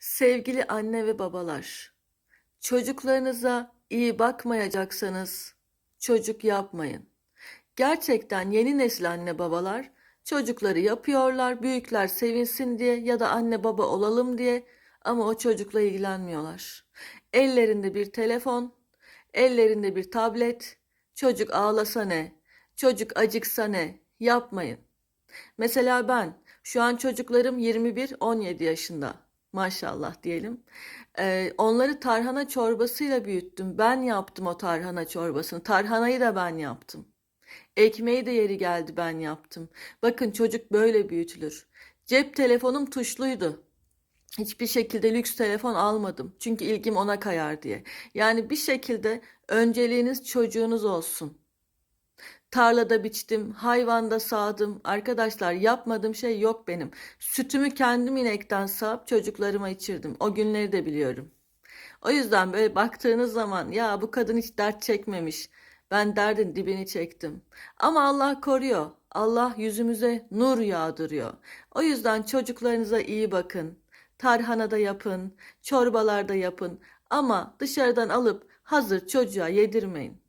Sevgili anne ve babalar, çocuklarınıza iyi bakmayacaksanız çocuk yapmayın. Gerçekten yeni nesil anne babalar çocukları yapıyorlar, büyükler sevinsin diye ya da anne baba olalım diye ama o çocukla ilgilenmiyorlar. Ellerinde bir telefon, ellerinde bir tablet, çocuk ağlasa ne, çocuk acıksa ne, yapmayın. Mesela ben şu an çocuklarım 21-17 yaşında maşallah diyelim. Ee, onları tarhana çorbasıyla büyüttüm. Ben yaptım o tarhana çorbasını. Tarhanayı da ben yaptım. Ekmeği de yeri geldi ben yaptım. Bakın çocuk böyle büyütülür. Cep telefonum tuşluydu. Hiçbir şekilde lüks telefon almadım. Çünkü ilgim ona kayar diye. Yani bir şekilde önceliğiniz çocuğunuz olsun. Tarlada biçtim, hayvanda sağdım. Arkadaşlar yapmadığım şey yok benim. Sütümü kendim inekten sağıp çocuklarıma içirdim. O günleri de biliyorum. O yüzden böyle baktığınız zaman ya bu kadın hiç dert çekmemiş. Ben derdin dibini çektim. Ama Allah koruyor. Allah yüzümüze nur yağdırıyor. O yüzden çocuklarınıza iyi bakın. Tarhanada yapın, çorbalarda yapın. Ama dışarıdan alıp hazır çocuğa yedirmeyin.